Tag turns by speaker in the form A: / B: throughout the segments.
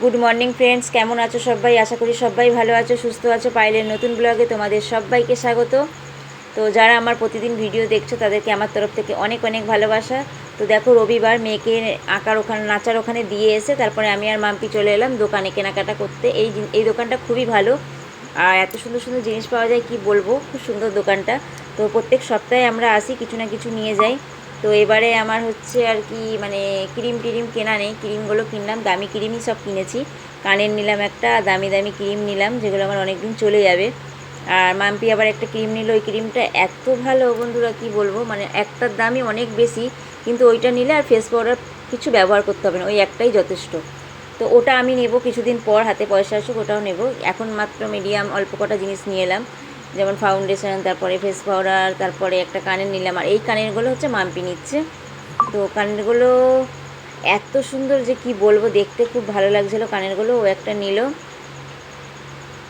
A: Good morning friends কেমন আছো সবাই? আশা করি সবাই ভালো আছো, সুস্থ আছো। পাইলের নতুন ব্লগে তোমাদের সবাইকে স্বাগত। তো যারা আমার প্রতিদিন ভিডিও দেখছ, তাদেরকে আমার তরফ থেকে অনেক অনেক ভালোবাসা। তো দেখো, রবিবার মেয়েকে আঁকার ওখানে, নাচার ওখানে দিয়ে এসে তারপরে আমি আর মাম্পি চলে এলাম দোকানে কেনাকাটা করতে। এই এই দোকানটা খুবই ভালো। আর এত সুন্দর সুন্দর জিনিস পাওয়া যায়, কি বলব? খুব সুন্দর দোকানটা। তো প্রত্যেক সপ্তাহে আমরা আসি, কিছু না কিছু নিয়ে যাই। তো এবারে আমার হচ্ছে আর কি মানে ক্রিম টিরিম কেনা নেই, ক্রিমগুলো কিনলাম, দামি ক্রিমই সব কিনেছি। কানের নিলাম একটা, দামি দামি ক্রিম নিলাম, যেগুলো আমার অনেক দিন চলে যাবে। আর মাম্পি আবার একটা ক্রিম নিল, ওই ক্রিমটা এত ভালো বন্ধুরা, কি বলব? মানে একটার দামই অনেক বেশি, কিন্তু ওইটা নিলে আর ফেস পাউডার কিছু ব্যবহার করতে হবে না, ওই একটাই যথেষ্ট। তো ওটা আমি নেব কিছুদিন পর, হাতে পয়সা আসুক ওটাও নেব। এখন মাত্র মিডিয়াম অল্প কটা জিনিস নিয়ে এলাম। যেমন ফাউন্ডেশন তারপরে ফেস পাউডার তারপরে একটা কানের নিলাম। আর এই কানেরগুলো হচ্ছে মাম্পি নিচ্ছে। তো কানেরগুলো এত সুন্দর যে কি বলব, দেখতে খুব ভালো লাগছিল। কানেরগুলো ও একটা নিল।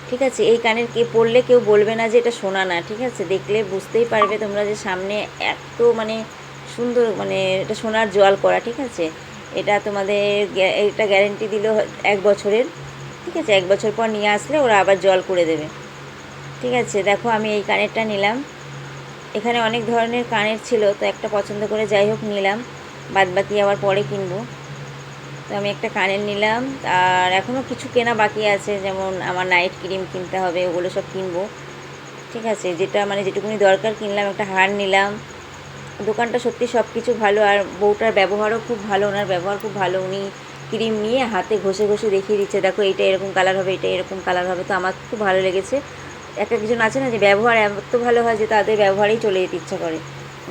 A: ঠিক আছে, এই কানের কে পড়লে কেউ বলবে না যে এটা সোনা না, ঠিক আছে? দেখলে বুঝতেই পারবে তোমরা যে সামনে এত মানে সুন্দর মানে এটা সোনার জল করা, ঠিক আছে? এটা তোমাদের এটা গ্যারেন্টি দিল এক বছরের। ঠিক আছে, এক বছর পর নিয়ে আসলে ওরা আবার জল করে দেবে। ঠিক আছে, দেখো আমি এই কানেরটা নিলাম। এখানে অনেক ধরনের কানের ছিল, তো একটা পছন্দ করে যাই হোক নিলাম। বাদ বাকি আবার পরে কিনবো। তো আমি একটা কানের নিলাম, আর এখনও কিছু কেনা বাকি আছে, যেমন আমার নাইট ক্রিম কিনতে হবে, ওগুলো সব কিনবো। ঠিক আছে, যেটা মানে যেটুকুনি দরকার কিনলাম, একটা হার নিলাম। দোকানটা সত্যি সব কিছু ভালো, আর বউটার ব্যবহারও খুব ভালো, ওনার ব্যবহার খুব ভালো। উনি ক্রিম নিয়ে হাতে ঘষে ঘষে দেখিয়ে দিচ্ছে, দেখো এটা এরকম কালার হবে, এটা এরকম কালার হবে। তো আমার খুব ভালো লেগেছে। এক একজন আছে না যে ব্যবহার এত ভালো হয় যে তাদের ব্যবহারেই চলে যেতে ইচ্ছা করে।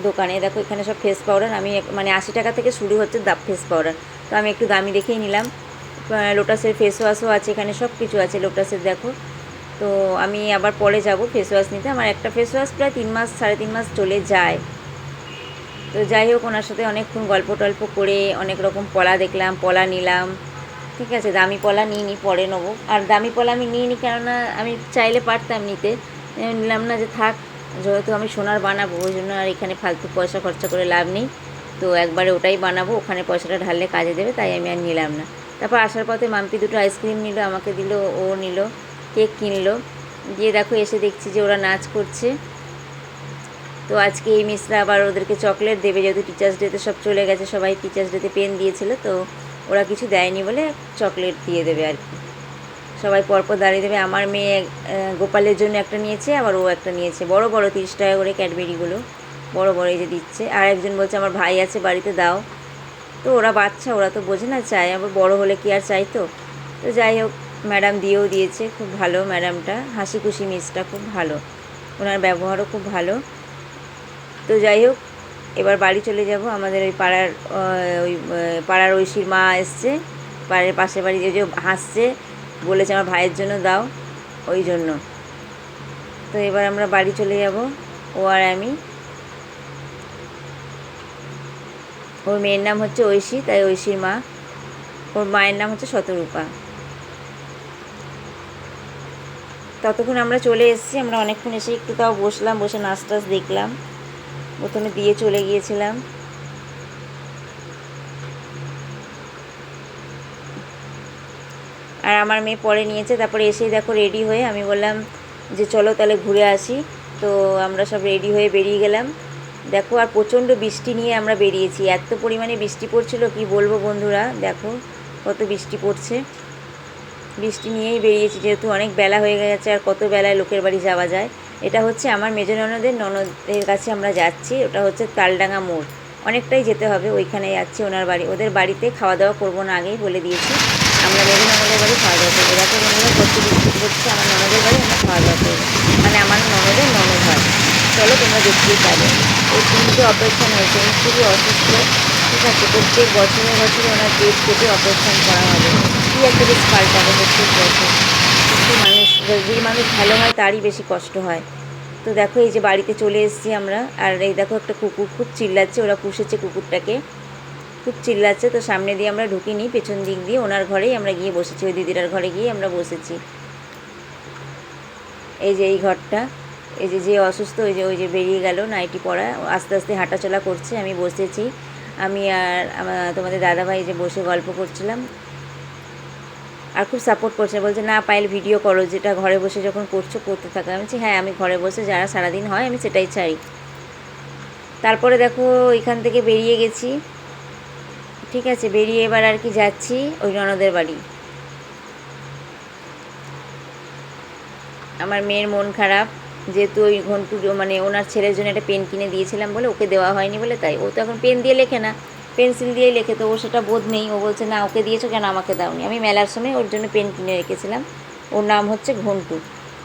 A: দোকানে দেখো এখানে সব ফেস পাউডার আমি মানে আশি টাকা থেকে শুরু হচ্ছে দাপ ফেস পাউডার তো আমি একটু দামি দেখেই নিলাম। লোটাসের ফেস ওয়াশও আছে এখানে, সব কিছু আছে লোটাসের, দেখো। তো আমি আবার পরে যাব ফেস ওয়াশ নিতে। আমার একটা ফেস ওয়াশ প্রায় তিন মাস, সাড়ে তিন মাস চলে যায়। তো যাই হোক, ওনার সাথে অনেকক্ষণ গল্প টল্প করে অনেক রকম পলা দেখলাম, পলা নিলাম। ঠিক আছে, দামি পলা নিয়ে নিই পরে নেব। আর দামি পলা আমি নিয়ে নিই কেননা আমি চাইলে পারতাম নিতে। নিলাম না যে থাক, যেহেতু আমি সোনার বানাবো, ওই জন্য আর এখানে ফালতু পয়সা খরচা করে লাভ নেই। তো একবারে ওটাই বানাবো, ওখানে পয়সাটা ঢাললে কাজে দেবে, তাই আমি আর নিলাম না। তারপর আসার পথে মাম্পি দুটো আইসক্রিম নিল, আমাকে দিল, ও নিল, কেক কিনলো। দিয়ে দেখো, এসে দেখছি যে ওরা নাচ করছে। তো আজকে এই মিসরা আবার ওদেরকে চকলেট দেবে, যেহেতু টিচার্স ডেতে সব চলে গেছে, সবাই টিচার্স ডেতে পেন দিয়েছিল, তো ওরা কিছু দেয়নি বলে চকলেট দিয়ে দেবে আর কি। সবাই পরপর দাঁড়িয়ে দেবে। আমার মেয়ে গোপালের জন্য একটা নিয়েছে, আবার ও একটা নিয়েছে। বড় বড়, তিরিশ টাকা করে ক্যাডবেরিগুলো। বড় বড় এই যে দিচ্ছে। আর একজন বলছে, আমার ভাই আছে, বাড়িতে দাও। তো ওরা বাচ্চা, ওরা তো বোঝে না, চায়। আবার বড় হলে কি আর চাই তো? তো যাই হোক, ম্যাডাম দিয়েও দিয়েছে। খুব ভালো ম্যাডামটা। হাসি খুশি মিসটা খুব ভালো। ওনার ব্যবহারও খুব ভালো। তো যাই হোক এবার বাড়ি চলে যাব, আমাদের ওই পাড়ার ওই পাড়ার ঐশীর মা এসছে, পাড়ার পাশের বাড়ি যে হাসছে, বলেছে আমার ভাইয়ের জন্য দাও, ওই জন্য। তো এবার আমরা বাড়ি চলে যাব, ও আর আমি। ওর মেয়ের নাম হচ্ছে ঐশী, তাই ঐশীর মা। ওর মায়ের নাম হচ্ছে শতরূপা। ততক্ষণ আমরা চলে এসেছি, আমরা অনেকক্ষণ এসে একটু তাও বসলাম, বসে নাচ টাচ দেখলাম। প্রথমে দিয়ে চলে গিয়েছিলাম। আর আমার মেয়ে পরে নিয়েছে, তারপরে এসেই দেখো রেডি হয়ে আমি বললাম যে চলো তাহলে ঘুরে আসি। তো আমরা সব রেডি হয়ে বেরিয়ে গেলাম। দেখো আর প্রচণ্ড বৃষ্টি নিয়ে আমরা বেরিয়েছি। এত পরিমাণে বৃষ্টি পড়ছিল, কি বলব বন্ধুরা? দেখো কত বৃষ্টি পড়ছে। বৃষ্টি নিয়েই বেরিয়েছি, যেহেতু অনেক বেলা হয়ে গেছে, আর কত বেলায় লোকের বাড়ি যাওয়া যায়। এটা হচ্ছে আমার মেজ ননদের ননদের কাছে আমরা যাচ্ছি, ওটা হচ্ছে তালডাঙ্গা মোড়। অনেকটাই যেতে হবে ওইখানে যাচ্ছি ওনার বাড়ি। ওদের বাড়িতে খাওয়া দাওয়া করব না আগেই বলে দিয়েছি। আমরা মেজ ননদের বাড়ি খাওয়া দাওয়া করব। দেখো বন্ধুরা বৃষ্টি করছে আমার ননদের বাড়ি, আমরা খাওয়া দাওয়া করব। মানে আমার ননদের ননদ হয় চলো তোমরা দেখতেই পাবে। ওই তিনটে অপারেশন হয়েছে। উনি খুবই অসুস্থ। ঠিক আছে, প্রত্যেক বছরে বছরে ওনার পেট কেটে অপারেশন করা হবে। কী একটা বেশ পাল্টাবে প্রত্যেক বছর। কিন্তু মানুষ যে মানুষ ভালো হয় তারই বেশি কষ্ট হয়। তো দেখো এই যে বাড়িতে চলে এসেছি আমরা, আর এই দেখো একটা কুকুর খুব চিল্লাচ্ছে, ওরা পুষেছে কুকুরটাকে। খুব চিল্লাচ্ছে, তো সামনে দিয়ে আমরা ঢুকিনি, পেছন দিক দিয়ে ওনার ঘরেই আমরা গিয়ে বসেছি, ওই দিদিরার ঘরে গিয়ে আমরা বসেছি। এই যে এই ঘরটা, এই যে যে অসুস্থ, ওই যে ওই যে বেরিয়ে গেল নাইটি পড়া আস্তে আস্তে হাঁটাচলা করছে, আমি বসেছি। আমি আর তোমাদের দাদাভাই যে বসে গল্প করছিলাম আর খুব সাপোর্ট করছে। বলছে, না পাইল ভিডিও করো, যেটা ঘরে বসে যখন করছ, করতে থাকো। আমি বলছি হ্যাঁ আমি ঘরে বসে যারা সারাদিন হয়, আমি সেটাই চাই তারপরে দেখো, এখান থেকে বেরিয়ে গেছি। ঠিক আছে, বেরিয়ে এবার আর কি যাচ্ছি ওই ননদের বাড়ি। আমার মেয়ের মন খারাপ, যেহেতু ওই ঘন্টু মানে ওনার ছেলের জন্য একটা পেন কিনে দিয়েছিলাম বলে ওকে দেওয়া হয়নি বলে, তাই ও তো এখন পেন দিয়ে লেখে না। পেন্সিল দিয়েই লেখে, তো ও সেটা বোধ নেই। ও বলছে, না, ওকে দিয়েছ কেন? আমাকে দাওনি। আমি মেলার সময় ওর জন্য পেন কিনে রেখেছিলাম। ওর নাম হচ্ছে ঘন্টু।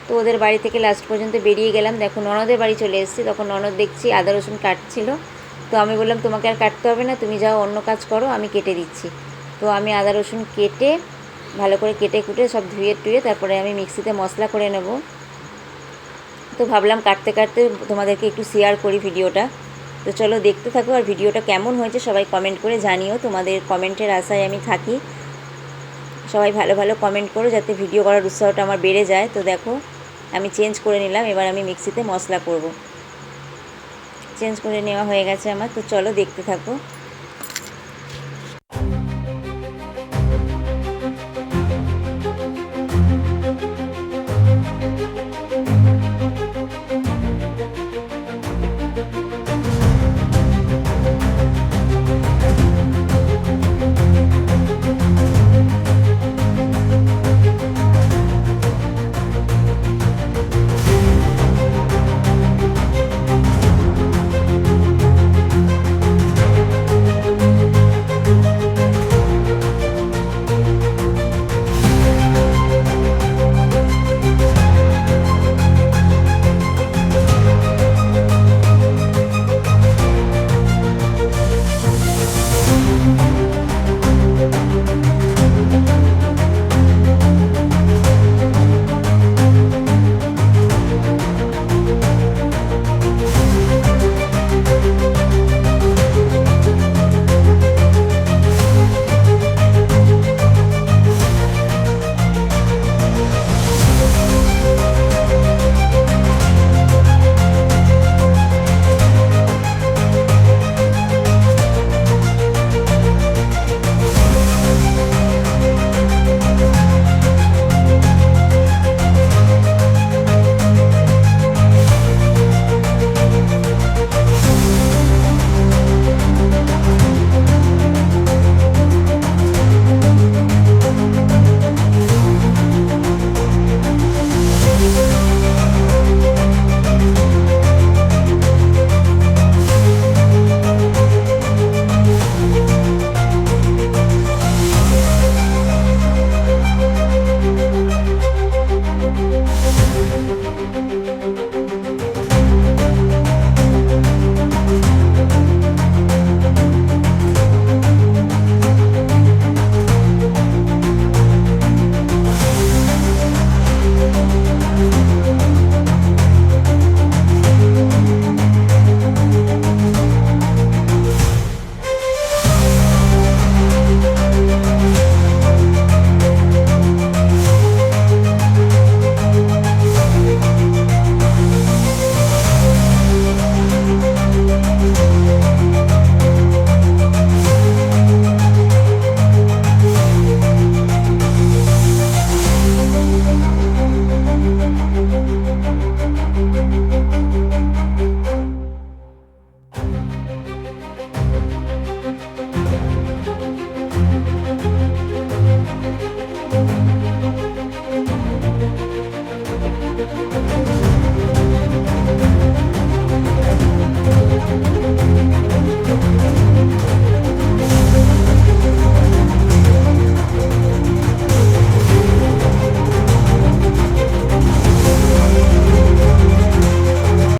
A: তো ওদের বাড়ি থেকে লাস্ট পর্যন্ত বেরিয়ে গেলাম। দেখো, ননদের বাড়ি চলে এসেছি। তখন ননদ দেখছি আদা, রসুন কাটছিল। তো আমি বললাম, তোমাকে আর কাটতে হবে না, তুমি যাও, অন্য কাজ করো, আমি কেটে দিচ্ছি। তো আমি আদা, রসুন কেটে, ভালো করে কেটে কুটে সব ধুয়ে টুয়ে তারপরে আমি মিক্সিতে মশলা করে নেব। তো ভাবলাম, কাটতে কাটতে তোমাদেরকে একটু শেয়ার করি ভিডিওটা। তো চলো দেখতে থাকো আর ভিডিওটা কেমন হয়েছে সবাই কমেন্ট করে জানিও। তোমাদের কমেন্টের আশায় আমি থাকি। সবাই ভালো ভালো কমেন্ট করো যাতে ভিডিও করার উৎসাহটা আমার বেড়ে যায়। তো দেখো, আমি চেঞ্জ করে নিলাম, এবার আমি মিক্সিতে মশলা করব। চেঞ্জ করে নেওয়া হয়ে গেছে আমার। তো চলো দেখতে থাকো।